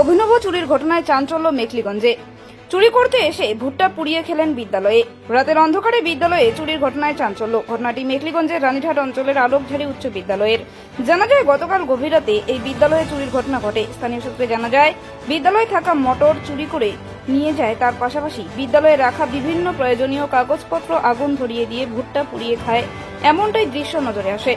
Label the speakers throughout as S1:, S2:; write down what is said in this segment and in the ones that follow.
S1: অভিনব চুরির ঘটনায় চাঞ্চল্য মেখলিগঞ্জে। চুরি করতে এসে ভুট্টা পুড়িয়ে খেলেন বিদ্যালয়ে। রাতের অন্ধকারে বিদ্যালয়ে চুরির ঘটনায় চাঞ্চল্য। ঘটনাটি মেখলিগঞ্জের রানীঘাট অঞ্চলের আলোকঝাড়ি উচ্চ বিদ্যালয়ের। জানা যায়, গতকাল গভীর রাতে এই বিদ্যালয়ে চুরির ঘটনা ঘটে। স্থানীয় সূত্রে জানা যায়, বিদ্যালয়ে থাকা মোটর চুরি করে নিয়ে যায়। তার পাশাপাশি বিদ্যালয়ে রাখা বিভিন্ন প্রয়োজনীয় কাগজপত্র আগুন ধরিয়ে দিয়ে ভুট্টা পুড়িয়ে খায়। এমনটাই দৃশ্য নজরে আসে।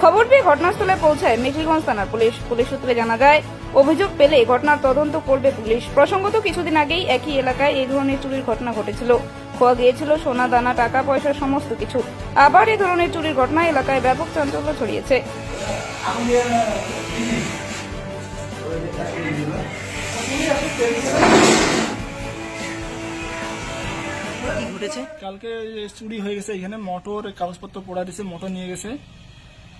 S1: খবর পেয়ে ঘটনাস্থলে পৌঁছায় মেখলিগঞ্জ থানার পুলিশ। পুলিশ সূত্রে জানা যায় অভিযোগ পেলে ঘটনার তদন্ত করবে পুলিশ। প্রসঙ্গত কিছুদিন আগেই একই এলাকায় এই ধরনের চুরির ঘটনা ঘটেছিল। খোয়া গিয়েছিল সোনা দানা টাকা পয়সা সমস্ত কিছু। আবার এই ধরনের চুরির ঘটনা এলাকায় ব্যাপক চাঞ্চল্য ছড়িয়েছে।
S2: কালকে চুরি হয়ে গেছে এখানে। মোটর কাগজপত্র পড়া দিয়েছে মোটর নিয়ে গেছে।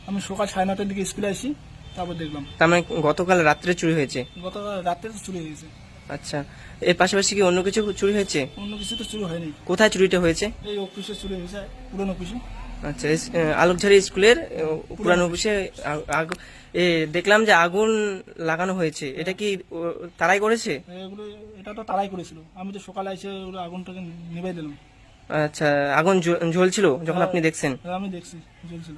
S2: আমি সকাল সাড়ে নটার দিকে স্কুলে আসি তারপর দেখলাম।
S3: তার মানে গতকাল রাত্রে চুরি হয়েছে?
S2: গতকাল রাত্রে তো চুরি হয়েছে।
S3: আচ্ছা এর পাশাপাশি কি অন্য কিছু চুরি হয়েছে?
S2: অন্য কিছু তো চুরি হয়নি।
S3: কোথায় চুরিটা হয়েছে?
S2: এই অফিসে চুরি হয়েছে পুরনো অফিসে।
S3: আচ্ছা আলোকঝাড়ি স্কুলের পুরানো অফিসে দেখলাম যে আগুন লাগানো হয়েছে। এটা কি তারাই করেছে?
S2: এগুলো এটা তো তারাই করেছিল। আমি তো সকালে এসে আগুনটাকে নিভাই দিলাম।
S3: আচ্ছা আগুন জ্ব- জ্বলছিল যখন আপনি দেখছেন?
S2: আমি দেখছি জ্বলছিল।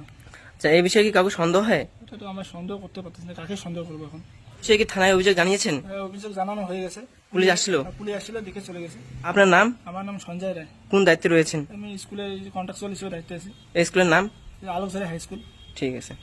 S3: আচ্ছা এই বিষয়ে কি কাউকে সন্দেহ হয়?
S2: এটা তো আমরা সন্দেহ করতে পারতেছি না কাকে সন্দেহ করব এখন?
S3: সে কি থানায় অভিযোগ জানিয়েছেন?
S2: হ্যাঁ, অভিযোগ জানানো হয়ে গেছে।
S3: পুলিশ আসছিল
S2: পুলিশ আসছিল দেখে চলে গেছে।
S3: আপনার নাম?
S2: আমার নাম সঞ্জয় রায়।
S3: কোন দায়িত্বে রয়েছেন?
S2: আমি স্কুলে কন্ট্রাকচুয়াল হিসেবে দায়িত্বে আছি।
S3: এই স্কুলের নাম?
S2: Alokjhari high school.
S3: ঠিক আছে।